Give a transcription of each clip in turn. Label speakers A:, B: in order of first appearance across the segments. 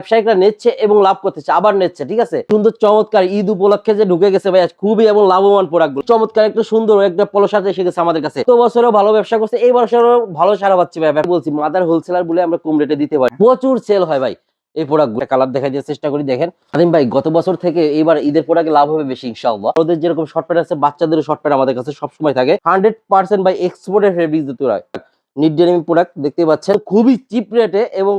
A: ব্যবসায়িকরা নিচ্ছে এবং লাভ করতেছে, আবার নিচ্ছে, ঠিক আছে? সুন্দর, চমৎকার ঈদ উপলক্ষে যে ঢুকে গেছে ভাই খুবই এবং লাভবান প্রোডাক্ট চমৎকার, একটা সুন্দর একটা পলো শার্ট এসে গেছে আমাদের কাছে। তো বছরও ভালো ব্যবসা করছে, এই বছরও ভালো সারা পাচ্ছি ভাই। বলছি মাদার হোলসেলার বলে আমরা কম রেটে দিতে পারি। প্রচুর সেল হয় ভাই এই প্রোডাক্ট কালার দেখা দিয়ে চেষ্টা করি, দেখেন। আদিম ভাই, গত বছর থেকে এবার ঈদের প্রোডাক্টে লাভ হবে বেশি, ইনশাআল্লাহ। ওদের যেরকম শর্ট প্যান্ট আছে, বাচ্চাদেরও শর্ট প্যান্ট আমাদের কাছে সবসময় থাকে। হান্ড্রেড পার্সেন্ট বাই এক্সপোর্টের ফেব্রিক দিতে নিট ডেনিম প্রোডাক্ট দেখতে পাচ্ছেন। খুবই চিপ রেটে এবং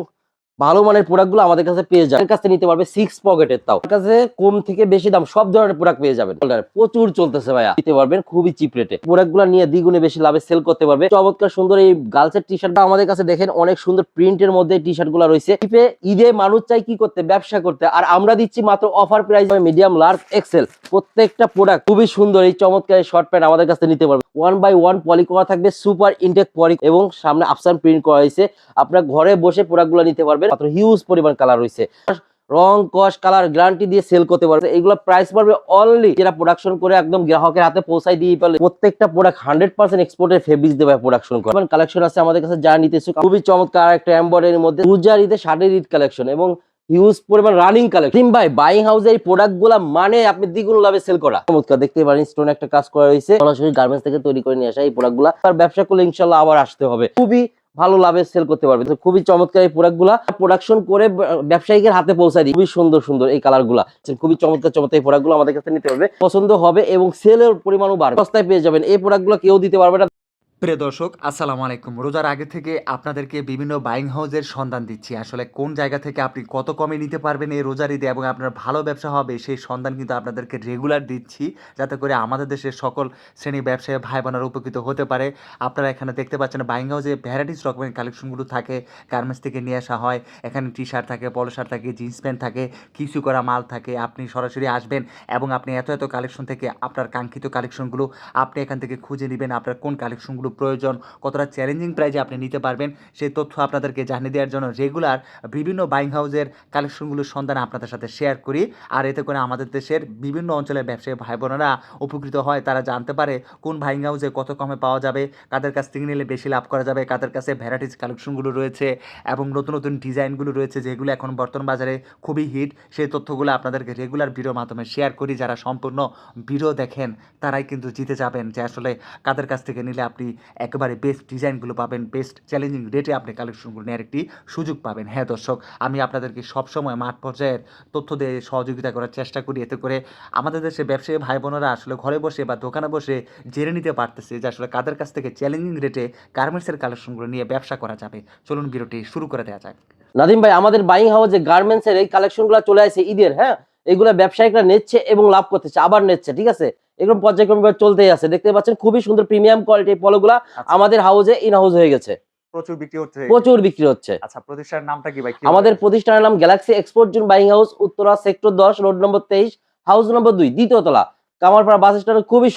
A: ভালো মানের প্রোডাক্টগুলো আমাদের কাছে পেয়ে যাবেন কাছে নিতে পারবে সিক্স পকেটের তাও। কাছে কম থেকে বেশি দাম সব ধরনের প্রোডাক্ট পেয়ে যাবেন। প্রচুর চলতেছে ভাইয়া। নিতে পারবেন খুবই চিপ রেটে প্রোডাক্টগুলো নিয়ে দ্বিগুণে বেশি লাভে সেল করতে পারবে। চমৎকার সুন্দর এই গার্লসের টি শার্টটা আমাদের কাছে দেখেন অনেক সুন্দর প্রিন্টের মধ্যে টি শার্টগুলো রয়েছে। ঈদে মানুষ চাই কি করতে, ব্যবসা করতে। আর আমরা দিচ্ছি মাত্র offer price medium large XL প্রত্যেকটা প্রোডাক্ট খুবই সুন্দর এই চমৎকার শর্ট প্যান্ট আমাদের কাছে নিতে পারবে। ওয়ান বাই ওয়ান পলি করা থাকবে সুপার ইনটেক পলি এবং সামনে আফসান প্রিন্ট করা হয়েছে। আপনার ঘরে বসে প্রোডাক্টগুলো নিতে পারবেন। মাত্র হিউজ পরিমাণ কালার রয়েছে। রং কস কালার গ্যারান্টি দিয়ে সেল করতে পারবে। এগুলো প্রাইস পারবে অনলি যেটা প্রোডাকশন করে একদম গ্রাহকের হাতে পৌঁছাই দিয়ে পারলে। প্রত্যেকটা প্রোডাক্ট হান্ড্রেড পার্সেন্ট এক্সপোর্টের ফেব্রিক দেবে প্রোডাকশন করে। কালেকশন আছে আমাদের কাছে যা নিতে খুবই চমৎকার একটা এম্বয়ডারির মধ্যে। পূজার ঈদে শাড়ির ঈদ কালেকশন এবং হিউজ পরিমাণ রানিং কালেকশন ভাই বাইং হাউসে এই প্রোডাক্টগুলা মানে আপনি দ্বিগুণ লাভে সেল করা। চমৎকার, দেখতে পারেন স্টোন একটা কাজ করা হয়েছে। সরাসরি গার্মেন্টস থেকে তৈরি করে নিয়ে আসা এই প্রোডাক্টগুলা। ব্যবসা করলে ইনশাল্লাহ আবার আসতে হবে। খুবই ভালো লাভে সেল করতে পারবে। তো খুবই চমৎকার এই প্রোডাক্টগুলা প্রোডাকশন করে ব্যবসায়ীদের হাতে পৌঁছায় দিই। খুবই সুন্দর সুন্দর এই কালারগুলা খুবই চমৎকার চমৎকার এই প্রোডাক্টগুলো আমাদের কাছে নিতে পারবে পছন্দ হবে এবং সেলের পরিমাণও বাড়বে। সস্তায় পেয়ে যাবেন। এই প্রোডাক্টগুলো কেউ দিতে পারবে না।
B: প্রিয় দর্শক, আসসালামু আলাইকুম। রোজার আগে থেকে আপনাদেরকে বিভিন্ন বাইং হাউসের সন্ধান দিচ্ছি। আসলে কোন জায়গা থেকে আপনি কত কমে নিতে পারবেন এই রোজার ঈদে এবং আপনার ভালো ব্যবসা হবে সেই সন্ধান কিন্তু আপনাদেরকে রেগুলার দিচ্ছি, যাতে করে আমাদের দেশের সকল শ্রেণি ব্যবসায়ী ভাই বোনেরা উপকৃত হতে পারে। আপনারা এখানে দেখতে পাচ্ছেন বাইং হাউসে ভ্যারাইটিস রকমের কালেকশনগুলো থাকে। গার্মেন্টস থেকে নিয়ে আসা হয়। এখানে টি শার্ট থাকে পলো শার্ট থাকে জিন্স প্যান্ট থাকে, কিছু করা মাল থাকে। আপনি সরাসরি আসবেন এবং আপনি এত এত কালেকশন থেকে আপনার কাঙ্ক্ষিত কালেকশনগুলো আপনি এখান থেকে খুঁজে নেবেন, আপনার কোন কালেকশনগুলো প্রয়োজন, কতটা চ্যালেঞ্জিং প্রাইজে আপনি নিতে পারবেন, সেই তথ্য আপনাদেরকে জানিয়ে দেওয়ার জন্য রেগুলার বিভিন্ন বাইং হাউসের কালেকশনগুলোর সন্ধান আপনাদের সাথে শেয়ার করি। আর এতে করে আমাদের দেশের বিভিন্ন অঞ্চলের ব্যবসায়ী ভাই বোনেরা উপকৃত হয়, তারা জানতে পারে কোন বাইং হাউসে কত কমে পাওয়া যাবে, কাদের কাছ থেকে নিলে বেশি লাভ করা যাবে, কাদের কাছে ভ্যারাইটিস কালেকশনগুলো রয়েছে এবং নতুন নতুন ডিজাইনগুলো রয়েছে যেগুলো এখন বর্তমান বাজারে খুবই হিট সেই তথ্যগুলো আপনাদেরকে রেগুলার ভিডিওর মাধ্যমে শেয়ার করি। যারা সম্পূর্ণ ভিডিও দেখেন, তারাই কিন্তু জিতে যাবেন যে আসলে কাদের কাছ থেকে নিলে আপনি একেবারে বেস্ট ডিজাইনগুলো পাবেন বেস্ট চ্যালেঞ্জিং রেটে আপনি কালেকশনগুলো নেওয়ার একটি সুযোগ পাবেন। হ্যাঁ দর্শক, আমি আপনাদেরকে সবসময় মাঠ পর্যায়ের তথ্য দিয়ে সহযোগিতা করার চেষ্টা করি। এতে করে আমাদের দেশে ব্যবসায়ী ভাই বোনেরা আসলে ঘরে বসে বা দোকানে বসে জেনে নিতে পারতেছে যে আসলে কাদের কাছ থেকে চ্যালেঞ্জিং রেটে গার্মেন্টসের কালেকশনগুলো নিয়ে ব্যবসা করা যাবে। চলুন ভিডিওটি শুরু করে দেওয়া যাক।
A: নাদিম ভাই, আমাদের বাইং হাউসে গার্মেন্টস এর এই কালেকশনগুলো চলে আসে ঈদের হ্যাঁ? এগুলো ব্যবসায়িকরা নিচ্ছে এবং লাভ করতেছে, আবার নিচ্ছে, ঠিক আছে? এরকম পর্যায়ক্রমে চলতেই আছে। দেখতে পাচ্ছেন খুবই সুন্দর প্রিমিয়াম কোয়ালিটি পলোগুলা আমাদের হাউসে ইন হাউস হয়ে গেছে।
C: প্রচুর বিক্রি হচ্ছে।
A: প্রচুর বিক্রি হচ্ছে।
C: আচ্ছা প্রতিষ্ঠানের নামটা কি ভাই?
A: আমাদের প্রতিষ্ঠানের নাম Galaxy export zone buying house Uttara sector দশ রোড নম্বর তেইশ হাউস নম্বর দুই দ্বিতীয় তলা। কামারপাড়া বাস স্ট্যান্ডের খুবই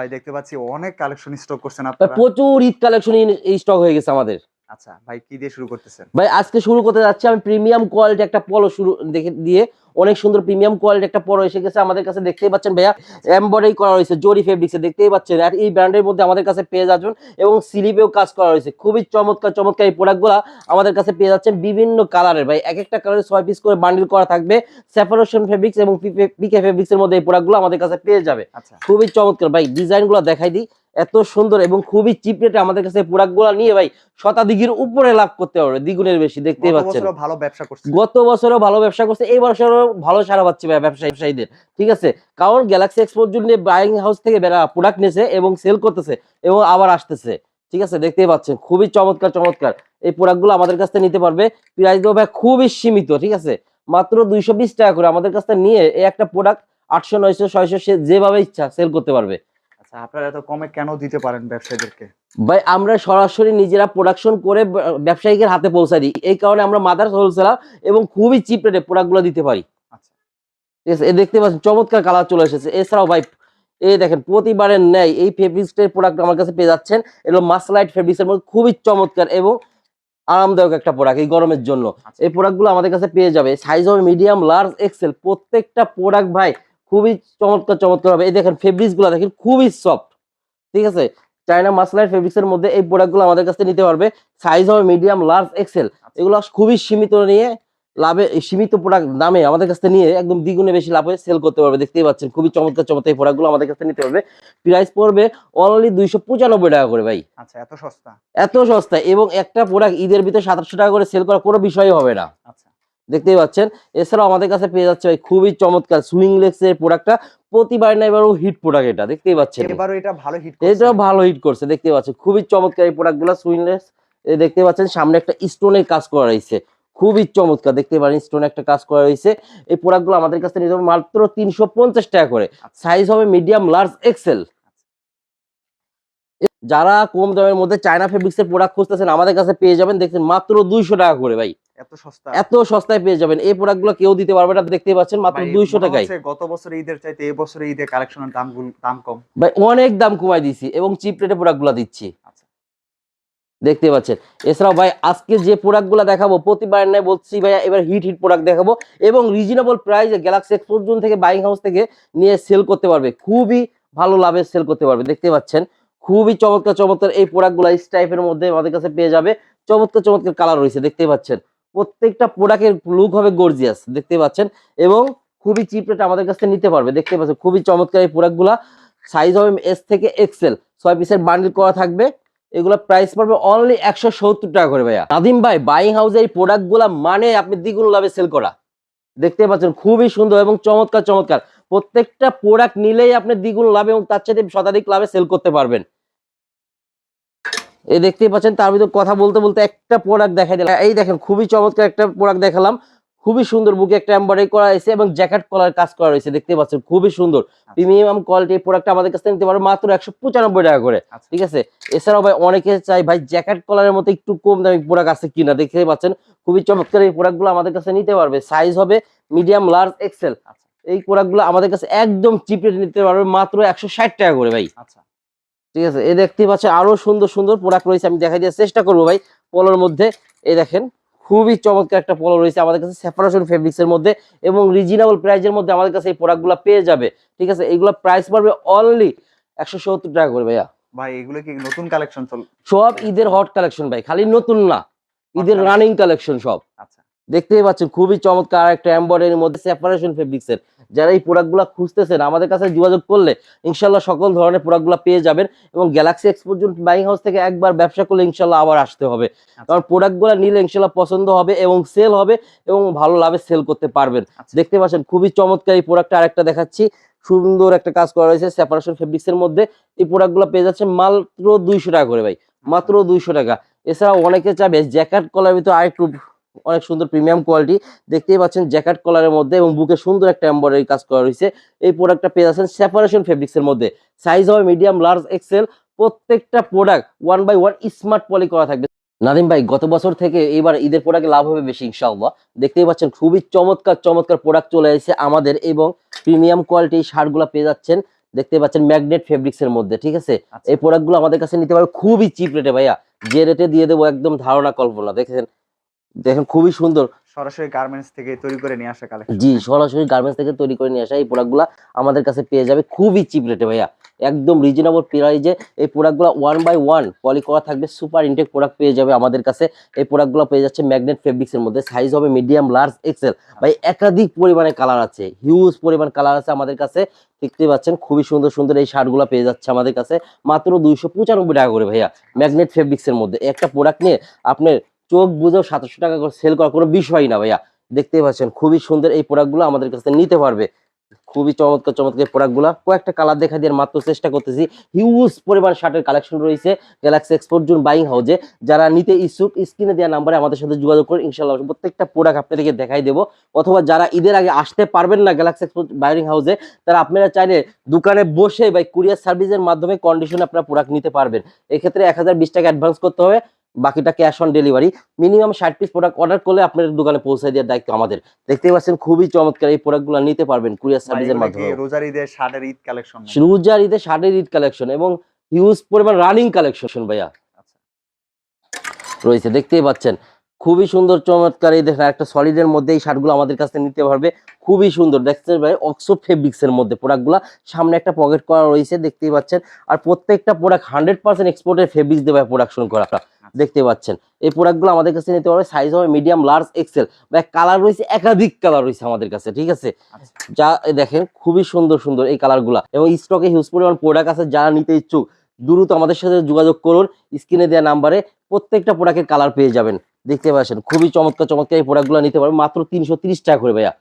C: ভাই দেখতে পাচ্ছি অনেক কালেকশন স্টক করছেন আপনারা।
A: প্রচুর ঈদ কালেকশন স্টক হয়ে গেছে আমাদের।
C: আচ্ছা ভাই কি দিয়ে শুরু করতেছেন?
A: ভাই আজকে শুরু করতে যাচ্ছি আমি প্রিমিয়াম কোয়ালিটি একটা পলো শুরু দেখে দিয়ে অনেক সুন্দর প্রিমিয়াম কোয়ালিটি একটা পলো এসে গেছে আমাদের কাছে দেখতেই পাচ্ছেন ভাইয়া। এমব্রয়ডারি করা রয়েছে জরি ফেব্রিক্সে দেখতেই পাচ্ছেন। আর এই ব্র্যান্ডের মধ্যে আমাদের কাছে পেয়ে যাচ্ছেন এবং স্লিপেও কাজ করা রয়েছে। খুবই চমৎকার চমৎকার এই প্রোডাক্টগুলো আমাদের কাছে পেয়ে যাচ্ছেন বিভিন্ন কালারের ভাই এক একটা কালারে ছয় পিস করে বান্ডিল করা থাকবে। সেপারেশন ফেব্রিক্স এবং পিকে ফেব্রিক্সের মধ্যে এই প্রোডাক্টগুলো আমাদের কাছে পেয়ে যাবে।
C: আচ্ছা।
A: খুবই চমৎকার। ভাই ডিজাইনগুলো দেখাই দিই। এত সুন্দর এবং খুবই চিপ রেটে আমাদের কাছে প্রোডাক্টগুলো নিয়ে ভাই শতাধিকের উপরে লাভ করতে পারবে দ্বিগুণের বেশি দেখতেই পাচ্ছেন।
C: ভালো ব্যবসা করছেন
A: গত বছরও ভালো ব্যবসা করছে এই বছরও ভালো সারা পাচ্ছে ভাই ব্যবসায়ী ব্যবসায়ীদের ঠিক আছে? কারণ গ্যালাক্সি এক্সপোর্ট জন্য বাইং হাউস থেকে প্রোডাক্ট নিয়েছে এবং সেল করতেছে এবং আবার আসতেছে ঠিক আছে? দেখতেই পাচ্ছেন খুবই চমৎকার চমৎকার। এই প্রোডাক্টগুলো আমাদের কাছ থেকে নিতে পারবে। প্রাইস দেবো ভাই খুবই সীমিত ঠিক আছে? মাত্র দুইশো বিশ টাকা করে আমাদের কাছ থেকে নিয়ে এই একটা প্রোডাক্ট আটশো নয়শো ছয়শো সে যেভাবে ইচ্ছা সেল করতে পারবে।
C: আচ্ছা আপনারা এত কমে কেন দিতে পারেন ব্যবসায়ীদেরকে?
A: ভাই আমরা সরাসরি নিজেরা প্রোডাকশন করে ব্যবসায়ীদের হাতে পৌঁছায় দিই। এই কারণে আমরা মাদার হোলসেলার এবং খুবই চিপ রেটে প্রোডাক্টগুলো দিতে পারি।
C: আচ্ছা।
A: ঠিক আছে এ দেখতে পাচ্ছেন চমৎকার কালার চলে এসেছে। এছাড়াও ভাই এই দেখেন প্রতিবারের ন্যায় এই ফেব্রিক্সের প্রোডাক্ট আমার কাছে পেয়ে যাচ্ছেন। এগুলো মাসলাইট ফেব্রিক্সের মধ্যে খুবই চমৎকার এবং আরামদায়ক একটা প্রোডাক্ট এই গরমের জন্য।
C: আচ্ছা।
A: এই প্রোডাক্টগুলো আমাদের কাছে পেয়ে যাবে। সাইজ হবে মিডিয়াম লার্জ এক্সেল প্রত্যেকটা প্রোডাক্ট ভাই খুবই চমৎকার চমৎকার হবে। এই দেখেন ফেব্রিক্সগুলো দেখেন খুবই সফট ঠিক আছে? চায়না মাসলাইট ফেব্রিক্সের মধ্যে এই প্রোডাক্টগুলো আমাদের কাছে নিতে পারবে। সাইজ হবে মিডিয়াম লার্জ এক্সেল এগুলো খুবই সীমিত নিয়ে লাভে সীমিত প্রোডাক্ট দামে আমাদের কাছ নিয়ে একদম দ্বিগুণে বেশি লাভে সেল করতে পারবে। দেখতেই পাচ্ছেন খুবই চমৎকার চমৎকার এই প্রোডাক্টগুলো আমাদের কাছ নিতে পারবে। প্রাইস পড়বে অনলি দুইশো পঁচানব্বই টাকা করে ভাই।
C: আচ্ছা এত সস্তা?
A: এত সস্তা এবং একটা প্রোডাক্ট ঈদের ভিতরে সাতাশশো টাকা করে সেল করা কোনো বিষয়ই হবে না।
C: আচ্ছা।
A: দেখতেই পাচ্ছেন। এছাড়াও আমাদের কাছে পেয়ে যাচ্ছে ভাই খুবই চমৎকার সুইংলেক্স এর প্রোডাক্টটা প্রতিবার না এবারও হিট প্রোডাক্ট এটা দেখতেই পাচ্ছেন।
C: এবারও এটা ভালো হিট
A: এটাও ভালো হিট করছে দেখতে পাচ্ছেন। খুবই চমৎকার এই প্রোডাক্টগুলো সুইংলেস দেখতে পাচ্ছেন সামনে একটা স্টোনের কাজ করা রয়েছে। খুবই চমৎকার দেখতে পারেন স্টোন একটা কাজ করা রয়েছে। এই প্রোডাক্টগুলো আমাদের কাছে নিতে মাত্র তিনশো পঞ্চাশ টাকা করে। সাইজ হবে মিডিয়াম লার্জ এক্সেল যারা কম দামের মধ্যে চায়না ফেব্রিক্স এর প্রোডাক্ট খুঁজতেছেন আমাদের কাছে পেয়ে যাবেন দেখছেন মাত্র দুইশো টাকা করে ভাই।
C: এত সস্তা।
A: এত সস্তায় পেয়ে যাবেন। এই প্রোডাক্টগুলো কেউ দিতে পারবে না দেখতে পাচ্ছেন মাত্র
C: ভাই,
A: দুইশো
C: মনে
A: টাকায়।
C: গত বছর ঈদের চাইতে এই বছর ঈদের কালেকশনের দাম দাম কম।
A: ভাই অনেক দাম কমাই দিছি এবং চিপ রেটে প্রোডাক্টগুলা দিচ্ছি।
C: আচ্ছা।
A: দেখতে পাচ্ছেন। এছাড়াও ভাই আজকে যে প্রোডাক্টগুলা দেখাবো প্রতিবার নাই বলছি ভাইয়া এবার হিট হিট প্রোডাক্ট দেখাবো এবং রিজনেবল প্রাইসে গ্যালাক্সি এক্সপোর্ট জোন থেকে বাইং হাউস থেকে নিয়ে সেল করতে পারবে। খুবই ভালো লাভে সেল করতে পারবে দেখতে পাচ্ছেন। খুবই চমৎকার চমৎকার এই প্রোডাক্টগুলা এই টাইপের মধ্যে আমাদের কাছে পেয়ে যাবে। চমৎকার চমৎকার কালার রয়েছে দেখতে পাচ্ছেন। প্রত্যেকটা প্রোডাক্টের লুক হবে গর্জিয়াস দেখতে পাচ্ছেন? এবং খুবই চিপ রেট আমাদের কাছে নিতে পারবে, দেখতে পাচ্ছেন? খুবই চমৎকার এই প্রোডাক্টগুলা। সাইজ হবে এস থেকে এক্সেল ছয় পিসের বান্ডিল করা থাকবে। এগুলো প্রাইস পড়বে অনলি একশো সত্তর টাকা করে ভাইয়া। নাদিম ভাই বাইং হাউসে এই প্রোডাক্টগুলা মানে আপনি দ্বিগুণ লাভে সেল করা। দেখতে পাচ্ছেন? খুবই সুন্দর এবং চমৎকার চমৎকার। প্রত্যেকটা প্রোডাক্ট নিলেই আপনি দ্বিগুণ লাভ এবং তার চাইতে শতাধিক লাভে সেল করতে পারবেন। এই দেখতেই পাচ্ছেন তার ভিতর কথা বলতে বলতে একটা প্রোডাক্ট দেখাই দিলাম। এই দেখেন খুবই চমৎকার একটা প্রোডাক্ট দেখালাম। খুবই সুন্দর বুকে একটা এমব্রয়ডারি করা হয়েছে এবং জ্যাকেট কলার কাজ করা রয়েছে দেখতে পাচ্ছেন খুবই সুন্দর। প্রিমিয়াম কোয়ালিটির প্রোডাক্ট আমাদের কাছে নিতে পারবে মাত্র একশো পঁচানব্বই টাকা করে
C: আচ্ছা।
A: ঠিক আছে? এছাড়াও ভাই অনেকে চাই ভাই জ্যাকেট কলারের মতো একটু কম দামি প্রোডাক্ট আছে কিনা দেখতে পাচ্ছেন খুবই চমৎকার এই প্রোডাক্টগুলো আমাদের কাছে নিতে পারবে। সাইজ হবে মিডিয়াম লার্জ এক্সেল এই প্রোডাক্টগুলো আমাদের কাছে একদম চিপ রেটে নিতে পারবে মাত্র একশো ষাট টাকা করে ভাই।
C: আচ্ছা।
A: ঠিক আছে? এ দেখতে পাচ্ছেন আরও সুন্দর সুন্দর প্রোডাক্ট রয়েছে আমি দেখাই দেওয়ার চেষ্টা করব ভাই। পলোর মধ্যে এই দেখেন খুবই চমৎকার একটা পলো রয়েছে আমাদের কাছে সেপারেশন ফেব্রিক্স এর মধ্যে এবং রিজনেবল প্রাইসের মধ্যে আমাদের কাছে এই প্রোডাক্টগুলো পেয়ে যাবে। ঠিক আছে? এইগুলো প্রাইস পড়বে অনলি একশো সত্তর টাকা করে ভাইয়া।
C: ভাই এগুলো কি নতুন কালেকশন
A: সব ঈদের হট কালেকশন ভাই খালি নতুন না। ঈদের রানিং কালেকশন সব।
C: আচ্ছা।
A: দেখতেই পাচ্ছেন খুবই চমৎকার একটা এম্বয়ডারির মধ্যে সেপারেশন ফেব্রিক্স এর। যারা এই প্রোডাক্টগুলো খুঁজতেছেন আমাদের কাছে যোগাযোগ করলে ইনশাল্লাহ সকল ধরনের প্রোডাক্টগুলো পেয়ে যাবেন এবং গ্যালাক্সি এক্সপোর্ট বাইং হাউস থেকে একবার ব্যবসা করলে ইনশাল্লাহ আবার আসতে হবে। কারণ প্রোডাক্টগুলো নিলে ইনশাল্লাহ পছন্দ হবে এবং সেল হবে এবং ভালো লাভে সেল করতে পারবেন।
C: আচ্ছা।
A: দেখতে পাচ্ছেন খুবই চমৎকার এই প্রোডাক্টটা আরেকটা দেখাচ্ছি। সুন্দর একটা কাজ করা রয়েছে সেপারেশন ফেব্রিক্স এর মধ্যে। এই প্রোডাক্টগুলো পেয়ে যাচ্ছে মাত্র দুইশো টাকা করে ভাই মাত্র দুইশো টাকা। এছাড়াও অনেকে চাবে জ্যাকেট কলার ভিতরে আরেকটু অনেক সুন্দর প্রিমিয়াম কোয়ালিটি দেখতেই পাচ্ছেন জ্যাকেট কলারের মধ্যে এবং বুকে সুন্দর একটা এম্বয়ডারি কাজ করা রয়েছে। এই প্রোডাক্টটা পেয়ে যাচ্ছেন সেপারেশন ফেব্রিক্স এর মধ্যে। সাইজ হবে মিডিয়াম লার্জ এক্সেল প্রত্যেকটা product one by one smart poly করা থাকবে। নাদিম ভাই গত বছর থেকে এবার ঈদের প্রোডাক্টে লাভ হবে বেশি ইনশাআল্লাহ। দেখতেই পাচ্ছেন খুবই চমৎকার চমৎকার প্রোডাক্ট চলে এসেছে আমাদের এবং প্রিমিয়াম কোয়ালিটি শার্টগুলো পেয়ে যাচ্ছেন। দেখতে পাচ্ছেন ম্যাগনেট ফেব্রিক্স এর মধ্যে ঠিক আছে?
C: আচ্ছা।
A: এই প্রোডাক্টগুলো আমাদের কাছে নিতে পারবে খুবই চিপ রেটে ভাইয়া। যে রেটে দিয়ে দেবো একদম ধারণা কল্পনা দেখেন দেখেন খুবই সুন্দর।
C: সরাসরি গার্মেন্টস থেকে তৈরি করে নিয়ে আসা কালেকশন
A: জি সরাসরি গার্মেন্টস থেকে তৈরি করে নিয়ে আসা এই প্রোডাক্টগুলো আমাদের কাছে পেয়ে যাবে খুবই চিপ রেটে ভাইয়া। একদম রিজনেবল প্রাইজে এই প্রোডাক্টগুলো ওয়ান বাই ওয়ান পলি করা থাকবে সুপার ইনটেক প্রোডাক্ট পেয়ে যাবে আমাদের কাছে। এই প্রোডাক্টগুলো পেয়ে যাচ্ছে ম্যাগনেট ফেব্রিক্সের মধ্যে সাইজ হবে মিডিয়াম লার্জ এক্সেল ভাই একাধিক পরিমাণে কালার আছে হিউজ পরিমাণ কালার আছে আমাদের কাছে। দেখতে পাচ্ছেন খুবই সুন্দর সুন্দর এই শার্টগুলো পেয়ে যাচ্ছে আমাদের কাছে। মাত্র দুইশো পঁচানব্বই টাকা করে ভাইয়া ম্যাগনেট ফেব্রিক্সের মধ্যে। একটা প্রোডাক্ট নিয়ে আপনার চোখ বুঝেও সাতশো টাকা করে সেল করা কোনো বিষয়ই না ভাইয়া। দেখতেই পাচ্ছেন, খুবই সুন্দর এই প্রোডাক্টগুলো আমাদের কাছে নিতে পারবে। খুবই চমৎকার চমৎকার প্রোডাক্টগুলো কয়েকটা কালার দেখা দিয়ে মাত্র চেষ্টা করতেছি। হিউজ পরিমাণ শার্টের কালেকশন রয়েছে গ্যালাক্সি এক্সপোর্ট জুন বাইং হাউজে যারা নিতে ইচ্ছুক, স্ক্রিনে দেওয়া নাম্বারে আমাদের সাথে যোগাযোগ করে ইনশাল্লাহ প্রত্যেকটা প্রোডাক্ট আপনাদেরকে দেখাই দেবো। অথবা যারা ঈদের আগে আসতে পারবেন না গ্যালাক্সি এক্সপোর্ট বাইরিং হাউসে তারা আপনারা চাইলে দোকানে বসে বা কুরিয়ার সার্ভিসের মাধ্যমে কন্ডিশনে আপনারা প্রোডাক্ট নিতে পারবেন। এক্ষেত্রে এক হাজার বিশ টাকা অ্যাডভান্স করতে হবে। বাকিটা ক্যাশ অন ডেলিভারি মিনিমাম ষাট পিস প্রোডাক্ট অর্ডার করলে আপনার দোকানে পৌঁছে দেওয়ার দায়িত্ব আমাদের। দেখতেই পাচ্ছেন খুবই চমৎকার এই প্রোডাক্টগুলো নিতে পারবেন কুরিয়ার সার্ভিসের মাধ্যমে।
C: রোজার ঈদের শার্টের ঈদ কালেকশন
A: রোজার ঈদে শার্টের ঈদ কালেকশন এবং হিউজ পরিমাণ রানিং কালেকশন ভাইয়া।
C: আচ্ছা।
A: রয়েছে দেখতেই পাচ্ছেন খুবই সুন্দর চমৎকার এই দেখেন একটা সলিডের মধ্যে এই শার্টগুলো আমাদের কাছে নিতে পারবে। খুবই সুন্দর দেখতে ভাই অক্সো ফেব্রিক্স এর মধ্যে প্রোডাক্টগুলো সামনে একটা পকেট করা রয়েছে দেখতেই পাচ্ছেন। আর প্রত্যেকটা প্রোডাক্ট হান্ড্রেড পার্সেন্ট এক্সপোর্টের ফেব্রিক্স দেবে প্রোডাকশন করা। দেখতে পাচ্ছেন। এই প্রোডাক্টগুলো আমাদের কাছে নিতে পারবে সাইজ হবে মিডিয়াম লার্জ এক্সেল বা কালার রয়েছে একাধিক কালার রয়েছে আমাদের কাছে ঠিক আছে?
C: আচ্ছা।
A: যা দেখেন খুবই সুন্দর সুন্দর এই কালারগুলো এবং স্টকে হিউজ পরিমাণ প্রোডাক্ট আছে যারা নিতে ইচ্ছুক দ্রুত আমাদের সাথে যোগাযোগ করুন। স্ক্রিনে দেওয়া নাম্বারে প্রত্যেকটা প্রোডাক্টের কালার পেয়ে যাবেন। দেখতে পাচ্ছেন খুবই চমৎকার চমৎকার এই প্রোডাক্টগুলো নিতে পারবেন মাত্র তিনশো তিরিশ টাকা করে ভাইয়া।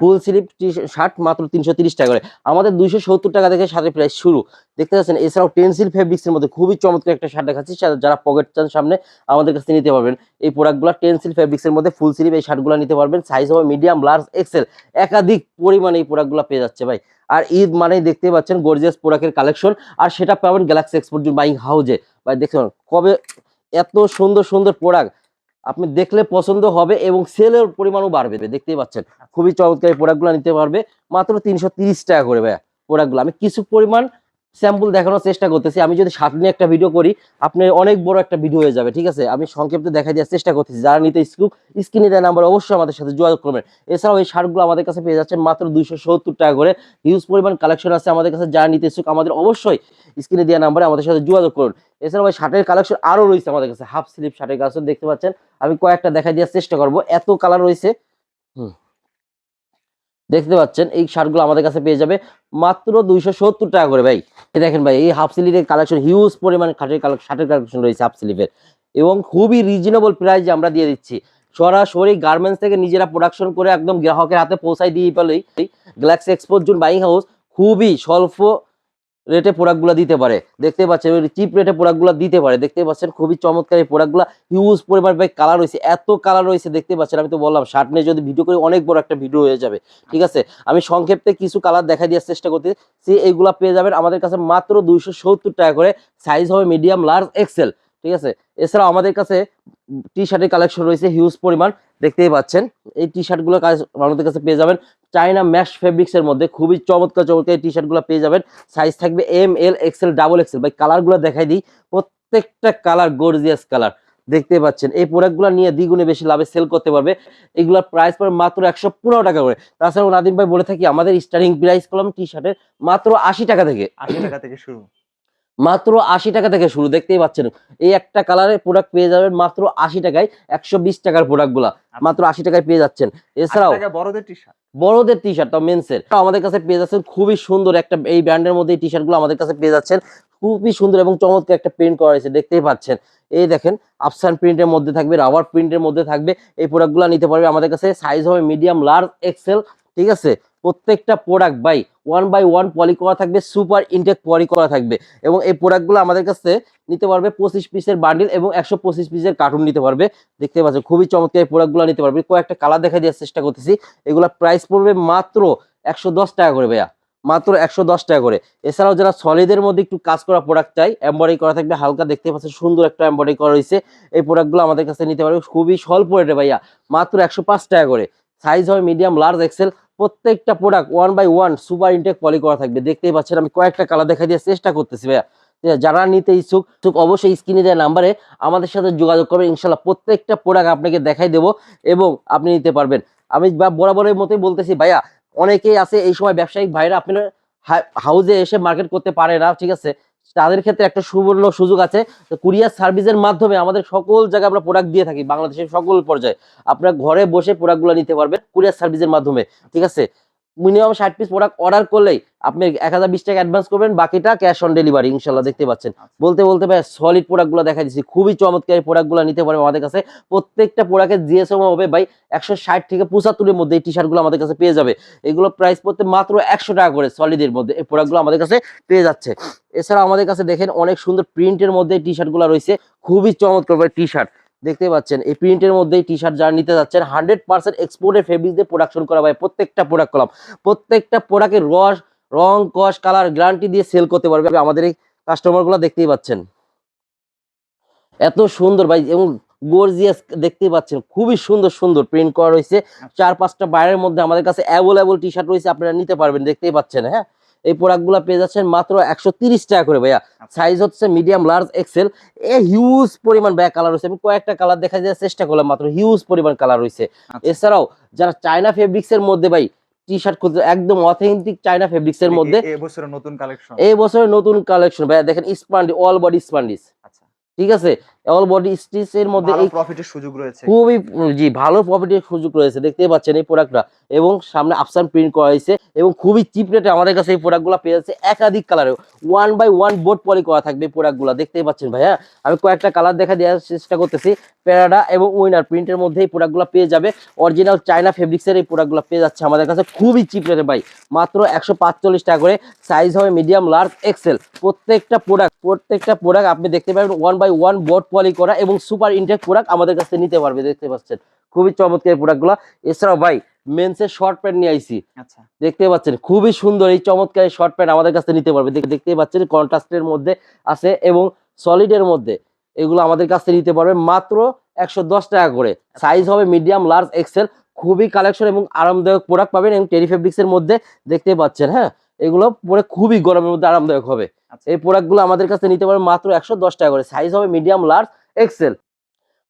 C: ফুল
A: স্লিপ শার্ট মাত্র তিনশো তিরিশ টাকা করে। আমাদের দুইশো সত্তর টাকা থেকে শার্টের প্রাইস শুরু। দেখতে পাচ্ছেন এছাড়াও টেন্সিল ফেব্রিক্সের মধ্যে খুবই চমৎকার একটা শার্ট দেখাচ্ছি যারা পকেট চান সামনে আমাদের কাছে নিতে পারবেন। এই প্রোডাক্টগুলো টেন্সিল ফেব্রিক্সের মধ্যে ফুল স্লিপ এই শার্টগুলো নিতে পারবেন। সাইজ হবে মিডিয়াম লার্জ এক্সেল একাধিক পরিমাণে এই প্রোডাক্টগুলো পেয়ে যাচ্ছে ভাই। আর ঈদ মানেই দেখতে পাচ্ছেন গর্জিয়াস প্রোডাক্টের কালেকশন আর সেটা পাবেন গ্যালাক্সি এক্সপোর্ট বাইং হাউজে ভাই দেখুন কবে এত সুন্দর সুন্দর প্রোডাক্ট আপনি দেখলে পছন্দ হবে এবং সেলের পরিমাণও বাড়বে, দেখতেই পাচ্ছেন। খুবই চমৎকার প্রোডাক্টগুলো নিতে পারবে। মাত্র তিনশো টাকা করে ভাইয়া প্রোডাক্টগুলো আমি কিছু পরিমাণ স্যাম্পল দেখানোর চেষ্টা করতেছি। আমি যদি সাত নিয়ে একটা ভিডিও করি, আপনার অনেক বড় একটা ভিডিও হয়ে যাবে, ঠিক আছে? আমি সংক্ষেপে দেখা দেওয়ার চেষ্টা করতেছি। যারা নিতে স্কুপ স্ক্রিনে দেওয়া নাম্বার অবশ্যই আমাদের সাথে যোগাযোগ করবেন। এছাড়াও এই শার্টগুলো আমাদের কাছে পেয়ে যাচ্ছেন মাত্র দুইশো সত্তর টাকা করে। হিউজ পরিমাণ কালেকশন আছে আমাদের কাছে। যারা নিতে ইচ্ছুক, আমাদের অবশ্যই স্ক্রিনে দেওয়া নাম্বারে আমাদের সাথে যোগাযোগ করুন। এছাড়াও ওই শার্টের কালেকশন আরও রয়েছে আমাদের কাছে। হাফ স্লিপ শার্টের কালেকশন দেখতে পাচ্ছেন। আমি কয়েকটা দেখা দেওয়ার চেষ্টা করব। এত কালার রয়েছে। হুম। দেখতে পাচ্ছেন, এই শার্টগুলো আমাদের কাছে পেয়ে যাবে মাত্র দুইশো সত্তর টাকা করে ভাই। দেখেন ভাই, এই হাফ স্লিভের কালেকশন হিউজ পরিমাণে খাটের শার্টের কালেকশন রয়েছে হাফ স্লিভের এবং খুবই রিজনেবল প্রাইসে আমরা দিয়ে দিচ্ছি। সরাসরি গার্মেন্টস থেকে নিজেরা প্রোডাকশন করে একদম গ্রাহকের হাতে পৌঁছাই দিয়ে পেলেই Galaxy export zone buying house খুবই স্বল্প রেটে প্রোডাক্টগুলো দিতে পারে। দেখতে পাচ্ছেন চিপ রেটে প্রোডাক্টগুলো দিতে পারে। দেখতে পাচ্ছেন, খুবই চমৎকার এই প্রোডাক্টগুলো হিউজ পরিমাণ ভাই কালার রয়েছে, এত কালার রয়েছে দেখতে পাচ্ছেন, আমি তো বললাম শার্ট নিয়ে যদি ভিডিও করি, অনেক বড় একটা ভিডিও হয়ে যাবে। ঠিক আছে? আমি সংক্ষেপে কিছু কালার দেখা দেওয়ার চেষ্টা করতেছি। এইগুলা পেয়ে যাবেন আমাদের কাছে মাত্র দুইশো সত্তর টাকা করে। সাইজ হবে মিডিয়াম লার্জ এক্সেল ঠিক আছে? এছাড়াও আমাদের কাছে টি শার্টের কালেকশন রয়েছে হিউজ পরিমাণ। দেখতেই পাচ্ছেন। এই টি শার্টগুলো আমাদের কাছে পেয়ে যাবেন। চাইনা ম্যাশ ফেব্রিক্স এর মধ্যে খুবই চমৎকার চমৎকার এই টি শার্টগুলো পেয়ে যাবেন। সাইজ থাকবে M L XL double XL ভাই কালারগুলো দেখাই দিই। প্রত্যেকটা কালার গর্জিয়াস কালার দেখতে পাচ্ছেন, এই প্রোডাক্টগুলো নিয়ে দ্বিগুণে বেশি লাভে সেল করতে পারবে। এগুলোর প্রাইস পড়ে মাত্র একশো পনেরো টাকা করে। তাছাড়াও নাদিম ভাই বলে থাকি, আমাদের স্টার্টিং প্রাইস করলাম টি শার্টের মাত্র আশি টাকা থেকে।
C: আশি টাকা থেকে শুরু।
A: মাত্র আশি টাকা থেকে শুরু দেখতেই পাচ্ছেন। এই একটা কালারের প্রোডাক্ট পেয়ে যাবেন মাত্র আশি টাকায় একশো বিশ টাকার প্রোডাক্টগুলা মাত্র আশি টাকায় পেয়ে যাচ্ছেন। এছাড়াও
C: বড়দের টি শার্ট
A: বড়দের টি শার্ট মেন্সের আমাদের কাছে পেয়ে যাচ্ছেন খুবই সুন্দর একটা এই ব্র্যান্ডের মধ্যে টি শার্টগুলো আমাদের কাছে পেয়ে যাচ্ছেন। খুবই সুন্দর এবং চমৎকার একটা প্রিন্ট করা হয়েছে দেখতেই পাচ্ছেন। এই দেখেন আফসান প্রিন্টের মধ্যে থাকবে রাবার প্রিন্টের মধ্যে থাকবে। এই প্রোডাক্টগুলো নিতে পারবে আমাদের কাছে সাইজ হবে মিডিয়াম লার্জ এক্সেল ঠিক আছে? প্রত্যেকটা product by one by one poly করা থাকবে সুপার ইনটেক পলি করা থাকবে। এবং এই প্রোডাক্টগুলো আমাদের কাছে নিতে পারবে পঁচিশ পিসের বান্ডিল এবং একশো পঁচিশ পিসের কার্টুন নিতে পারবে। দেখতে পাচ্ছেন, খুবই চমৎকার এই প্রোডাক্টগুলো নিতে পারবে। কয়েকটা কালার দেখা দেওয়ার চেষ্টা করতেছি। এগুলা প্রাইস পড়বে মাত্র একশো দশ টাকা করে ভাইয়া। মাত্র একশো দশ টাকা করে। এছাড়াও যারা সলিডের মধ্যে একটু কাজ করা প্রোডাক্ট চাই এম্বয়ডারি করা থাকবে, হালকা দেখতে পাচ্ছেন সুন্দর একটা এম্বয়ডারি করা রয়েছে। এই প্রোডাক্টগুলো আমাদের কাছে নিতে পারবে খুবই স্বল্প রেটে ভাইয়া। মাত্র একশো পাঁচ টাকা করে। সাইজ হয় মিডিয়াম লার্জ এক্সেল প্রত্যেকটা product one by one super intact poly করা থাকবে। দেখতেই পাচ্ছেন, আমি কয়েকটা কালার দেখা দিয়ে চেষ্টা করতেছি ভাইয়া। যারা নিতে ইচ্ছুক ইচ্ছুক অবশ্যই স্ক্রিনে দেওয়া নাম্বারে আমাদের সাথে যোগাযোগ করবেন। ইনশাল্লাহ প্রত্যেকটা প্রোডাক্ট আপনাকে দেখাই দেবো এবং আপনি নিতে পারবেন। আমি বরাবরের মতোই বলতেছি, ভাইয়া, অনেকেই আছে এই সময় ব্যবসায়িক ভাইরা আপনার হাউজে এসে মার্কেট করতে পারে না, ঠিক আছে? তাদের ক্ষেত্রে একটা সুবর্ণ সুযোগ আছে। কুরিয়ার সার্ভিসের মাধ্যমে আমাদের সকল জায়গায় আমরা প্রোডাক্ট দিয়ে থাকি, বাংলাদেশের সকল পর্যায়ে। আপনার ঘরে বসে প্রোডাক্টগুলো নিতে পারবেন কুরিয়ার সার্ভিসের মাধ্যমে, ঠিক আছে? মিনিমাম ষাট পিস প্রোডাক্ট অর্ডার করলেই আপনি এক হাজার বিশ টাকা অ্যাডভান্স করবেন বাকিটা ক্যাশ অন ডেলিভারি ইনশাল্লাহ দেখতে পাচ্ছেন। বলতে বলতে ভাই সলিড প্রোডাক্টগুলো দেখা দিচ্ছি। খুবই চমৎকার এই প্রোডাক্টগুলো নিতে পারবে আমাদের কাছে। প্রত্যেকটা প্রোডাক্টের জিএসএম হবে ভাই একশো ষাট থেকে পঁচাত্তরের মধ্যে এই টি শার্টগুলো আমাদের কাছে পেয়ে যাবে। এগুলো প্রাইস পড়তে মাত্র একশো টাকা করে সলিডের মধ্যে এই প্রোডাক্টগুলো আমাদের কাছে পেয়ে যাচ্ছে। এছাড়া আমাদের কাছে দেখেন অনেক সুন্দর প্রিন্টের মধ্যে টি শার্টগুলো রয়েছে। খুবই চমৎকার টি শার্ট দেখতে পাচ্ছেন এই প্রিন্টের মধ্যেই টি শার্ট যারা নিতে যাচ্ছেন হান্ড্রেড পার্সেন্ট এক্সপোর্টের ফেব্রিক দিয়ে প্রোডাকশন করা হয় প্রত্যেকটা প্রোডাক্ট কলাম। প্রত্যেকটা প্রোডাক্টের রস রং কস কালার গ্যারান্টি দিয়ে সেল করতে পারবে আমাদের এই কাস্টমারগুলো দেখতেই পাচ্ছেন। এত সুন্দর ভাই এবং গর্জিয়াস দেখতেই পাচ্ছেন খুবই সুন্দর সুন্দর প্রিন্ট করা রয়েছে। চার পাঁচটা বাইরের মধ্যে আমাদের কাছে অ্যাভেলেবল টি শার্ট রয়েছে আপনারা নিতে পারবেন দেখতেই পাচ্ছেন হ্যাঁ? এই প্রোডাক্টগুলো পেয়ে যাচ্ছেন মাত্র একশো টাকা করে ভাইয়া। সাইজ হচ্ছে medium large XL a huge পরিমাণ ব্যাগ কালার রয়েছে। আমি কয়েকটা কালার দেখা যাওয়ার চেষ্টা করলাম মাত্র হিউজ পরিমাণ কালার রয়েছে।
C: আচ্ছা।
A: এছাড়াও যারা চায়না ফেব্রিক্স এর মধ্যে ভাই টি শার্ট খুঁজছে একদম অথেন্টিক চায়না ফেব্রিক্স এর মধ্যে
C: এই বছরের নতুন কালেকশন
A: এই বছরের নতুন কালেকশন ভাইয়া। দেখেন স্পান্ডি অল বডি স্পান্ডিস
C: আচ্ছা।
A: ঠিক আছে? অল বডি স্টিচ এর মধ্যে
C: ভালো
A: এই
C: প্রফিটের সুযোগ রয়েছে।
A: খুবই জি ভালো প্রফিটের সুযোগ রয়েছে। দেখতেই পাচ্ছেন এই প্রোডাক্টটা এবং সামনে আপসান প্রিন্ট করা হয়েছে এবং খুবই চিপ রেটে আমাদের কাছে এই প্রোডাক্টগুলো পেয়ে যাচ্ছে একাধিক কালারে one by one board poly করা থাকবে এই প্রোডাক্টগুলো দেখতেই পাচ্ছেন ভাইয়া আমি কয়েকটা কালার দেখা দেওয়ার চেষ্টা করতেছি। প্যারাডা এবং উইনার প্রিন্টের মধ্যে এই প্রোডাক্টগুলো পেয়ে যাবে। অরিজিনাল চায়না ফেব্রিক্সের এই প্রোডাক্টগুলো পেয়ে যাচ্ছে আমাদের কাছে। খুবই চিপ রেটে ভাই মাত্র একশো পাঁচচল্লিশ টাকা করে। সাইজ হবে medium large XL product product প্রত্যেকটা প্রোডাক্ট আপনি দেখতে পাবেন one by one board poly করা এবং সুপার ইনটেক প্রোডাক্ট আমাদের কাছে নিতে পারবে দেখতে পাচ্ছেন। খুবই চমৎকার প্রোডাক্টগুলো এছাড়াও ভাই মেন্সের শর্ট প্যান্ট নিয়ে আইছি।
C: আচ্ছা।
A: দেখতে পাচ্ছেন খুবই সুন্দর এই চমৎকার শর্ট প্যান্ট আমাদের কাছে নিতে পারবে। দেখ- দেখতেই পাচ্ছেন কন্ট্রাস্টের মধ্যে আছে এবং সলিডের মধ্যে এগুলো আমাদের কাছে নিতে পারবে মাত্র একশো দশ টাকা করে। সাইজ হবে মিডিয়াম লার্জ এক্সেল খুবই কালেকশন এবং আরামদায়ক প্রোডাক্ট পাবেন এবং টেরি ফেব্রিক্সের মধ্যে দেখতে পাচ্ছেন হ্যাঁ? এগুলো পরে খুবই গরমের মধ্যে আরামদায়ক হবে।
C: আচ্ছা।
A: এই প্রোডাক্টগুলো আমাদের কাছে নিতে পারবে মাত্র একশো দশ টাকা করে। সাইজ হবে মিডিয়াম লার্জ এক্সেল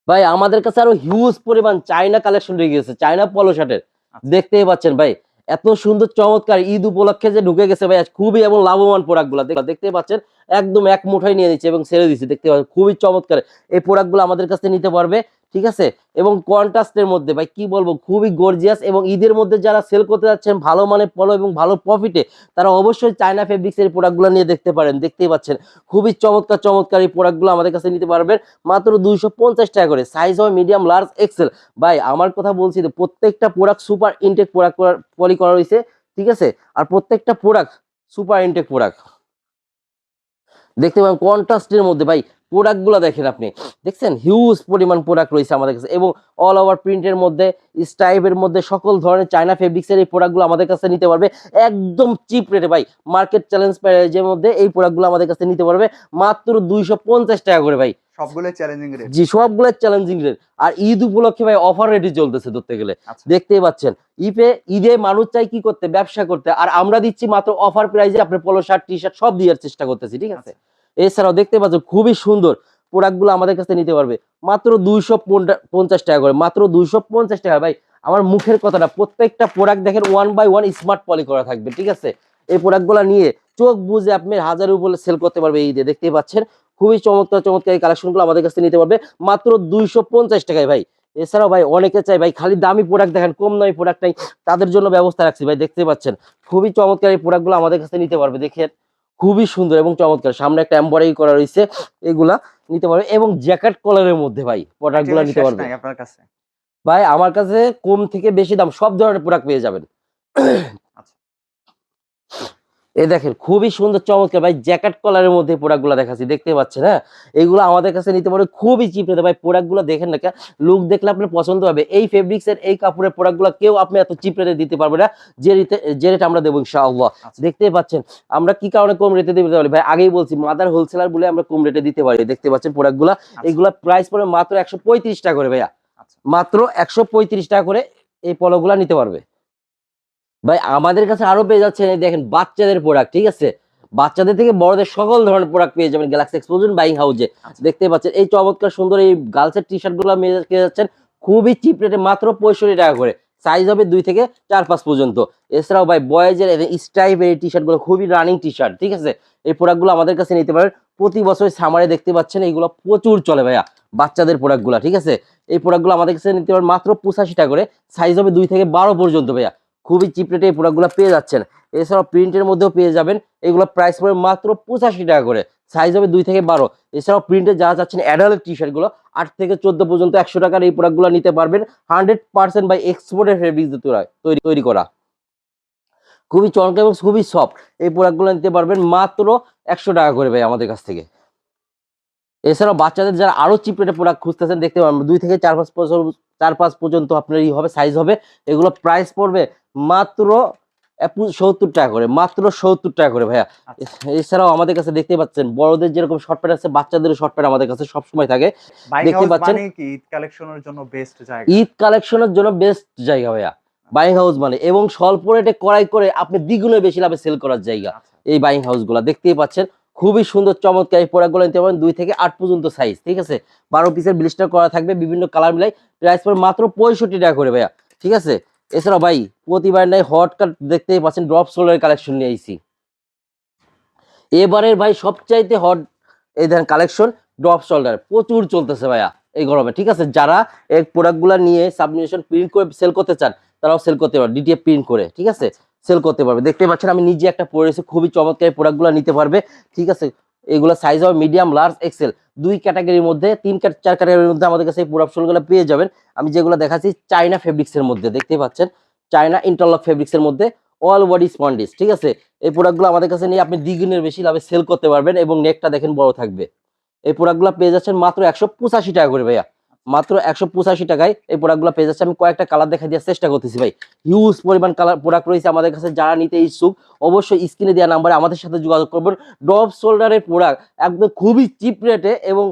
A: ভাই আমাদের কাছে আরও হিউজ পরিমাণ চায়না কালেকশন রয়ে গেছে চায়না পলো শার্টের
C: আচ্ছা।
A: দেখতেই পাচ্ছেন ভাই এত সুন্দর চমৎকার ঈদ উপলক্ষে যে ঢুকে গেছে ভাই খুবই এবং লাভবান প্রোডাক্টগুলা দেখতেই পাচ্ছেন একদম এক মুঠোয় নিয়ে নিচ্ছে এবং ছেড়ে দিচ্ছে দেখতে পাচ্ছেন খুবই চমৎকার। এই প্রোডাক্টগুলো আমাদের কাছে নিতে পারবে ঠিক আছে? এবং কন্ট্রাস্টের মধ্যে, ভাই, কি বলব? খুবই গর্জিয়াস এবং ঈদের মধ্যে যারা সেল করতে যাচ্ছেন, ভালো মানে পলো এবং ভালো প্রফিটে তারা অবশ্যই চায়না ফেব্রিক্স এর প্রোডাক্টগুলো নিয়ে দেখতে পারেন, দেখতেই পাচ্ছেন। খুবই চমৎকার চমৎকার এই প্রোডাক্টগুলো আমাদের কাছে নিতে পারবেন। মাত্র দুইশো পঞ্চাশ টাকা করে সাইজ হবে মিডিয়াম লার্জ এক্সেল ভাই, আমার কথা বলছি প্রত্যেকটা product super intact product poly করা হয়েছে ঠিক আছে? আর প্রত্যেকটা প্রোডাক্ট সুপার ইনটেক প্রোডাক্ট দেখতে পাবেন কন্ট্রাস্টের মধ্যে, ভাই প্রোডাক্টগুলো দেখেন আপনি। দেখছেন? হিউজ পরিমাণ প্রোডাক্ট রয়েছে আমাদের কাছে এবং অল ওভার প্রিন্টের মধ্যে স্টাইপের মধ্যে সকল ধরনের চায়না ফেব্রিক্সের এই প্রোডাক্টগুলো আমাদের কাছে নিতে পারবে। একদম চিপ রেটে ভাই মার্কেট চ্যালেঞ্জ প্রাইজের মধ্যে এই প্রোডাক্টগুলো আমাদের কাছে নিতে পারবে। মাত্র দুইশো পঞ্চাশ টাকা করে ভাই।
C: সবগুলো চ্যালেঞ্জিং রেট
A: জি সবগুলো চ্যালেঞ্জিং রেট আর ঈদ উপলক্ষে ভাই অফার রেটই চলতেছে ধরতে গেলে।
C: আচ্ছা।
A: দেখতেই পাচ্ছেন ঈদে ঈদে মানুষ চাই কি করতে? ব্যবসা করতে। আর আমরা দিচ্ছি মাত্র অফার প্রাইজে আপনার পলো শার্ট টি শার্ট সব দেওয়ার চেষ্টা করতেছি ঠিক আছে? এছাড়াও দেখতে পাচ্ছেন খুবই সুন্দর প্রোডাক্টগুলো আমাদের কাছে নিতে পারবে। মাত্র দুইশো পঞ্চাশ টাকা করে, মাত্র দুইশো পঞ্চাশ টাকা। ভাই, আমার মুখের কথাটা, প্রত্যেকটা প্রোডাক্ট দেখেন one by one smart poly করা থাকবে, ঠিক আছে? এই প্রোডাক্টগুলো নিয়ে চোখ বুঝে আপনি হাজারের উপরে সেল করতে পারবে এই যে দেখতেই পাচ্ছেন। খুবই চমৎকার চমৎকার এই কালেকশনগুলো আমাদের কাছে নিতে পারবে। মাত্র দুইশো পঞ্চাশ টাকায় ভাই। এছাড়াও ভাই, অনেকে চাই ভাই, খালি দামি প্রোডাক্ট দেখেন, কম দামি প্রোডাক্ট নাই, তাদের জন্য ব্যবস্থা রাখছি। ভাই দেখতে পাচ্ছেন। খুবই চমৎকার এই প্রোডাক্টগুলো আমাদের কাছে নিতে পারবে, দেখেন। খুবই সুন্দর এবং চমৎকার। সামনে একটা এম্বয়ডারি করা রয়েছে এগুলা নিতে পারবে এবং জ্যাকেট কলারের মধ্যে ভাই প্রোডাক্টগুলো নিতে পারবে।
C: আপনার কাছে?
A: ভাই আমার কাছে কম থেকে বেশি দাম সব ধরনের প্রোডাক্ট পেয়ে যাবেন। এই দেখেন খুবই সুন্দর চমৎকার। ভাই জ্যাকেট কলারের মধ্যে প্রোডাক্টগুলো দেখাচ্ছি দেখতে পাচ্ছেন হ্যাঁ? এগুলো আমাদের কাছে নিতে পারে খুবই চিপ রেটে ভাই প্রোডাক্টগুলো দেখেন না লুক দেখলে আপনার পছন্দ হবে। এই ফেব্রিক্স এর এই কাপড়ের প্রোডাক্টগুলো কেউ আপনি এত চিপ রেটে দিতে পারবে না যে রেটে যে রেট আমরা দেবো ইনশাআল্লাহ।
C: আচ্ছা।
A: দেখতেই পাচ্ছেন আমরা কি কারণে কম রেটে দিতে পারি? ভাই আগেই বলছি মাদার হোলসেলার বলে আমরা কম রেটে দিতে পারি। দেখতে পাচ্ছেন প্রোডাক্টগুলো এগুলা প্রাইস পড়বে মাত্র একশো পঁয়ত্রিশ টাকা করে ভাইয়া।
C: আচ্ছা।
A: মাত্র একশো পঁয়ত্রিশ টাকা করে এই পলোগুলা নিতে পারবে। ভাই আমাদের কাছে আরও পেয়ে যাচ্ছে এই দেখেন বাচ্চাদের প্রোডাক্ট ঠিক আছে? বাচ্চাদের থেকে বড়দের সকল ধরনের প্রোডাক্ট পেয়ে যাবেন গ্যালাক্সি এক্সপ্লোজন বাইং হাউজে। দেখতে পাচ্ছেন এই চমৎকার সুন্দর এই গার্লসের টি শার্টগুলো পেয়ে যাচ্ছেন খুবই চিপ রেটে মাত্র পঁয়ষট্টি টাকা করে। সাইজ হবে দুই থেকে চার পাঁচ পর্যন্ত। এছাড়াও ভাই বয়েজের স্ট্রাইপ এই টি শার্টগুলো খুবই রানিং টি শার্ট ঠিক আছে? এই প্রোডাক্টগুলো আমাদের কাছে নিতে পারেন প্রতি বছর সামারে দেখতে পাচ্ছেন এইগুলো প্রচুর চলে ভাইয়া বাচ্চাদের প্রোডাক্টগুলা ঠিক আছে? এই প্রোডাক্টগুলো আমাদের কাছে নিতে পারেন মাত্র পঁচাশি টাকা করে। সাইজ হবে দুই থেকে বারো পর্যন্ত ভাইয়া। খুবই চিপ রেটে এই প্রোডাক্টগুলো পেয়ে যাচ্ছেন। এছাড়াও প্রিন্টের মধ্যেও পেয়ে যাবেন। এগুলো প্রাইস পড়বে মাত্র পঁচাশি টাকা করে। সাইজ হবে দুই থেকে বারো। এছাড়াও প্রিন্টে যা চাচ্ছেন অ্যাডাল্ট টি শার্টগুলো আট থেকে চোদ্দ পর্যন্ত একশো টাকার এই প্রোডাক্টগুলো নিতে পারবেন। হান্ড্রেড পার্সেন্ট বাই এক্সপোর্টের ফেব্রিক্স তৈরি তৈরি করা। খুবই চমৎকার এবং খুবই সফট এই প্রোডাক্টগুলো নিতে পারবেন মাত্র একশো টাকা করে ভাই আমাদের কাছ থেকে। এছাড়াও বাচ্চাদের যারা আরও চিপ রেটে প্রোডাক্ট খুঁজতেছেন, দেখতে পারবেন। দুই থেকে চার পাঁচ চার পাঁচ পর্যন্ত আপনার ই হবে সাইজ হবে। এগুলো প্রাইস পড়বে মাত্র সত্তর টাকা করে মাত্র সত্তর টাকা করে ভাইয়া।
C: আচ্ছা।
A: এছাড়াও আমাদের কাছে দেখতে পাচ্ছেন বড়দের যেরকম শর্ট প্যান্ট আছে বাচ্চাদেরও শর্ট প্যান্ট আমাদের কাছে সবসময় থাকে। দেখতে পাচ্ছেন?
C: মানে ঈদ কালেকশনের জন্য বেস্ট জায়গা।
A: ঈদ কালেকশনের জন্য বেস্ট জায়গা ভাইয়া। বাইং হাউস মানে। এবং স্বল্প রেটে কড়াই করে আপনি দ্বিগুণে বেশি লাভে সেল করার জায়গা।
C: আচ্ছা।
A: এই বাইং হাউসগুলা। দেখতেই পাচ্ছেন খুবই সুন্দর চমৎকার। এই প্রোডাক্টগুলো নিতে পারেন দুই থেকে আট পর্যন্ত সাইজ ঠিক আছে? বারো পিসের ব্লিস্টার করা থাকবে বিভিন্ন কালার মিলাই। প্রাইস পড়ে মাত্র পঁয়ষট্টি টাকা করে ভাইয়া ঠিক আছে? এছাড়াও ভাই, প্রতিবার নাই হট কাট দেখতেই পাচ্ছেন ড্রপ সোলের কালেকশন নিয়ে আইছি। এবারের ভাই সবচাইতে হট এই দেখেন কালেকশন ড্রপ শোল্ডার প্রচুর চলতেছে ভাইয়া এই গরমে, ঠিক আছে? যারা এই প্রোডাক্টগুলো নিয়ে সাবমিশন প্রিন্ট করে সেল করতে চান, তারাও সেল করতে পারবে ডিটিএফ প্রিন্ট করে, ঠিক আছে? সেল করতে পারবে। দেখতে পাচ্ছেন আমি নিজে একটা পরেছি খুবই চমৎকার প্রোডাক্টগুলো নিতে পারবে, ঠিক আছে? এগুলো সাইজ হবে মিডিয়াম লার্জ এক্সেল দুই ক্যাটাগরির মধ্যে, তিন চার ক্যাটাগরির মধ্যে আমাদের কাছে এই প্রোডাক্টগুলো পেয়ে যাবেন। আমি যেগুলো দেখাচ্ছি চাইনা ফেব্রিক্সের মধ্যে দেখতে পাচ্ছেন? চাইনা ইন্টারলক ফেব্রিক্সের মধ্যে অল বডি স্পন্ডিস ঠিক আছে? এই প্রোডাক্টগুলো আমাদের কাছে নিয়ে আপনি দ্বিগুণের বেশি লাভে সেল করতে পারবেন এবং নেকটা দেখেন বড় থাকবে। এই প্রোডাক্টগুলো পেয়ে যাচ্ছেন মাত্র একশো পঁচাশি টাকা করে ভাইয়া। মাত্র একশো পঁচাশি টাকায় এই প্রোডাক্টগুলো পেয়ে যাচ্ছে। আমি কয়েকটা কালার দেখা দেওয়ার চেষ্টা করতেছি ভাই। হিউজ পরিমাণ কালার প্রোডাক্ট রয়েছে আমাদের কাছে, যারা নিতে ইচ্ছুক অবশ্যই স্ক্রিনে দেওয়া নাম্বারে আমাদের সাথে যোগাযোগ করবেন। ড্রপ শোল্ডারের প্রোডাক্ট একদম খুবই চিপ রেটে এবং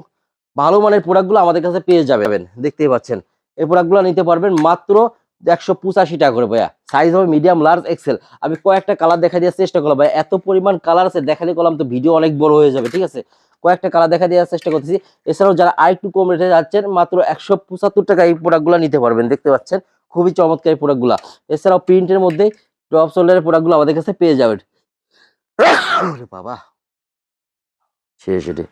A: ভালো মানের প্রোডাক্টগুলো আমাদের কাছে পেয়ে যাবেন। দেখতেই পাচ্ছেন। এই প্রোডাক্টগুলো নিতে পারবেন মাত্র একশো পঁচাশি টাকা করে ভাইয়া। সাইজ হবে মিডিয়াম লার্জ এক্সেল আমি কয়েকটা কালার দেখা দেওয়ার চেষ্টা করলাম ভাই এত পরিমাণ কালার আছে দেখালে করলাম তো ভিডিও অনেক বড় হয়ে যাবে, ঠিক আছে? কয়েকটা কালার দেখা দেওয়ার চেষ্টা করতেছি। এছাড়াও যারা আরেকটু কম রেটে যাচ্ছেন, মাত্র একশো পঁচাত্তর টাকা এই প্রোডাক্টগুলো নিতে পারবেন, দেখতে পাচ্ছেন? খুবই চমৎকার এই প্রোডাক্টগুলো এছাড়াও প্রিন্টের মধ্যে টপ সোল্ডারের প্রোডাক্টগুলো আমাদের কাছে পেয়ে যাবেন। বাবা। শেষ এটি।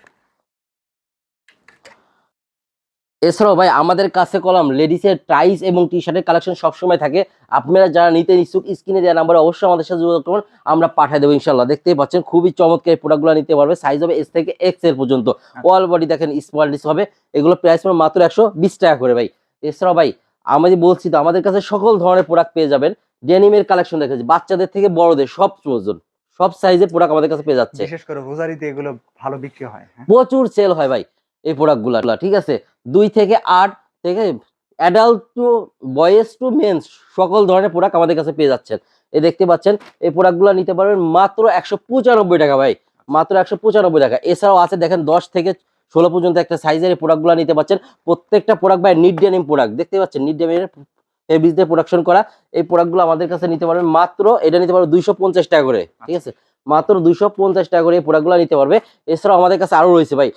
A: এছাড়াও ভাই আমাদের কাছে কলাম লেডিসের টাইস এবং টি শার্টের কালেকশন সবসময় থাকে। আপনারা যারা নিতে ইচ্ছুক স্ক্রিনে দেওয়া নাম্বারে অবশ্যই আমাদের সাথে যোগাযোগ করুন আমরা পাঠিয়ে দেবো ইনশাল্লাহ দেখতেই পাচ্ছেন খুবই চমৎকার এই প্রোডাক্টগুলো নিতে পারবে সাইজ হবে এস থেকে এক্সের পর্যন্ত। অল বডি দেখেন স্মল ডিস হবে এগুলো প্রাইস পড়বে মাত্র একশো বিশ টাকা করে ভাই। এছাড়াও ভাই আমি বলছি তো আমাদের কাছে সকল ধরনের প্রোডাক্ট পেয়ে যাবেন। ডেনিমের কালেকশন দেখেছি বাচ্চাদের থেকে বড়দের সব ওজন সব সাইজের প্রোডাক্ট আমাদের কাছে পেয়ে যাচ্ছে।
C: বিশেষ করে রোজারিতে এগুলো ভালো বিক্রি হয় হ্যাঁ।
A: প্রচুর সেল হয় ভাই। এই প্রোডাক্টগুলো ঠিক আছে? দুই থেকে আট থেকে adult to boys to men's সকল ধরনের প্রোডাক্ট আমাদের কাছে পেয়ে যাচ্ছেন। এই দেখতে পাচ্ছেন, এই প্রোডাক্টগুলো নিতে পারবেন মাত্র একশো পঁচানব্বই টাকা ভাই, মাত্র একশো পঁচানব্বই টাকা। এছাড়াও আছে, দেখেন, দশ থেকে ষোলো পর্যন্ত একটা সাইজের এই প্রোডাক্টগুলো নিতে পাচ্ছেন। প্রত্যেকটা প্রোডাক্ট ভাই নিড ডেনিম প্রোডাক্ট দেখতে পাচ্ছেন? নিড ডেনিমের ফেব্রিক দিয়ে প্রোডাকশন করা। এই প্রোডাক্টগুলো আমাদের কাছে নিতে পারবেন মাত্র, এটা নিতে পারবেন দুইশো পঞ্চাশ টাকা করে, ঠিক আছে? মাত্র দুশো পঞ্চাশ টাকা করে এই প্রোডাক্টগুলো নিতে পারবে। এছাড়াও আমাদের কাছে আরও রয়েছে ভাই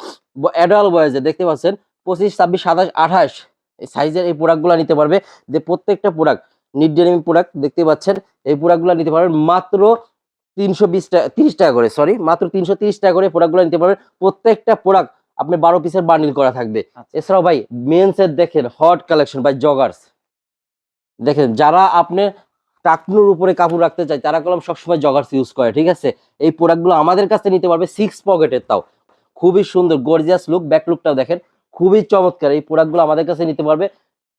A: অ্যাডাল বয়েজে দেখতে পাচ্ছেন পঁচিশ ছাব্বিশ সাতাশ আঠাশ এই সাইজের এই প্রোডাক্টগুলো নিতে পারবে। যে প্রত্যেকটা প্রোডাক্ট নিড ডেনিম প্রোডাক্ট দেখতে পাচ্ছেন এই প্রোডাক্টগুলো নিতে পারবেন মাত্র তিনশো বিশ টাকা তিরিশ টাকা করে সরি মাত্র তিনশো তিরিশ টাকা করে প্রোডাক্টগুলো নিতে পারবেন। প্রত্যেকটা প্রোডাক্ট আপনি বারো পিসের বান্ডিল করা থাকবে।
C: আচ্ছা।
A: এছাড়াও ভাই মেন্সের দেখেন হট কালেকশন বাই জগার্স দেখেন যারা আপনি টাকনুর উপরে কাপড় রাখতে চাই তারা কলম সবসময় জগার্স ইউজ করে ঠিক আছে? এই প্রোডাক্টগুলো আমাদের কাছে নিতে পারবে সিক্স পকেটের তাও। খুবই সুন্দর গর্জিয়াস লুক ব্যাক লুকটাও দেখেন খুবই চমৎকার এই প্রোডাক্টগুলো আমাদের কাছে নিতে পারবে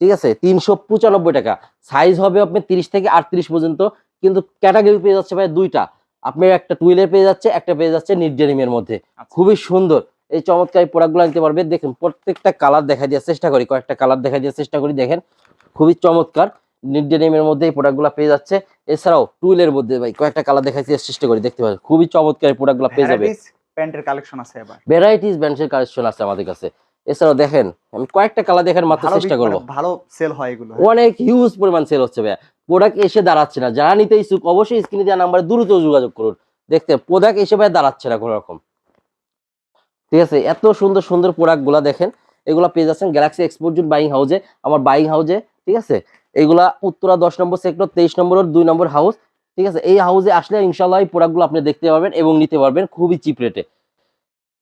A: ঠিক আছে? তিনশো পঁচানব্বই টাকা। সাইজ হবে আপনি তিরিশ থেকে আটত্রিশ পর্যন্ত কিন্তু ক্যাটাগরি পেয়ে যাচ্ছে ভাই দুইটা। আপনার একটা টুইলের পেয়ে যাচ্ছে একটা পেয়ে যাচ্ছে নিট ডেনিমের মধ্যে।
C: আচ্ছা।
A: খুবই সুন্দর এই চমৎকার এই প্রোডাক্টগুলো নিতে পারবে। দেখেন প্রত্যেকটা কালার দেখা দেওয়ার চেষ্টা করি কয়েকটা কালার দেখা দেওয়ার চেষ্টা করি দেখেন খুবই চমৎকার। ডেনিমের মধ্যে এই প্রোডাক্টগুলো পেয়ে যাচ্ছে। এছাড়াও টুইলের মধ্যে ভাই কয়েকটা কালার দেখা দেওয়ার চেষ্টা করি দেখতে পাচ্ছেন। খুবই চমৎকার এই প্রোডাক্টগুলো পেয়ে যাবে।
C: প্যান্টের কালেকশন আছে এবার।
A: ভ্যারাইটিস ব্র্যান্ডের কালেকশন আছে আমাদের কাছে। এছাড়াও দেখেন আমি কয়েকটা কালার দেখার মাত্র চেষ্টা করব।
C: ভালো সেল হয় এগুলো।
A: অনেক হিউজ পরিমাণ সেল হচ্ছে ভাইয়া। প্রোডাক্ট এসে দাঁড়াচ্ছে না। যারা নিতে ইচ্ছুক অবশ্যই স্ক্রিনে দেওয়া নাম্বারে দ্রুত যোগাযোগ করুন। দেখতে প্রোডাক্ট এসে ভাই দাঁড়াচ্ছে না কোনো রকম। ঠিক আছে এত সুন্দর সুন্দর প্রোডাক্টগুলা দেখেন। এগুলা পেয়ে যাচ্ছেন গ্যালাক্সি এক্সপোর্ট জুন বাইং হাউসে আমার বাইং হাউজে ঠিক আছে? এগুলা উত্তরা দশ নম্বর সেক্টর তেইশ নম্বর, দুই নম্বর হাউস ঠিক আছে? এই হাউসে আসলে ইনশাল্লাহ এই প্রোডাক্টগুলো আপনি দেখতে পারবেন এবং নিতে পারবেন খুবই চিপ রেটে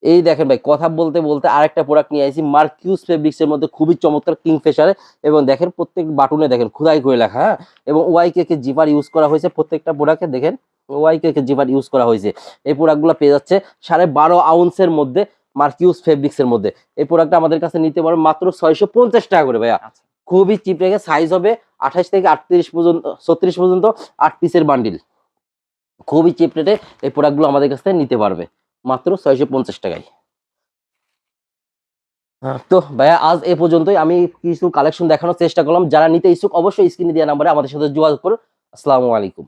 A: এই দেখেন ভাই, কথা বলতে বলতে আরেকটা প্রোডাক্ট নিয়ে আসি মার্কিউস ফেব্রিক্স এর মধ্যে খুবই চমৎকার কিংফিশারে এবং দেখেন প্রত্যেক বাটনে দেখেন খুদাই করে লেখা হ্যাঁ? এবং Y K K zipper use করা হয়েছে প্রত্যেকটা প্রোডাক্টে দেখেন? Y K K zipper use করা হয়েছে। এই প্রোডাক্টগুলো পেয়ে যাচ্ছে সাড়ে বারো আউন্সের মধ্যে মার্কিউস ফেব্রিক্স এর মধ্যে। এই প্রোডাক্টটা আমাদের কাছে নিতে পারবে মাত্র ছয়শো পঞ্চাশ টাকা করে ভাইয়া।
C: আচ্ছা।
A: খুবই চিপ রেখে সাইজ হবে আঠাশ থেকে আটত্রিশ পর্যন্ত ছত্রিশ পর্যন্ত আট পিসের বান্ডিল খুবই চিপ রেটে এই প্রোডাক্টগুলো আমাদের কাছ থেকে নিতে পারবে। মাত্র ছয়শো পঞ্চাশ টাকায়। হ্যাঁ, তো ভাইয়া আজ এ পর্যন্তই। আমি কিছু কালেকশন দেখানোর চেষ্টা করলাম। যারা নিতে ইচ্ছুক অবশ্যই স্ক্রিনে দেওয়া নাম্বারে আমাদের সাথে যোগাযোগ করুন। আসসালামু আলাইকুম।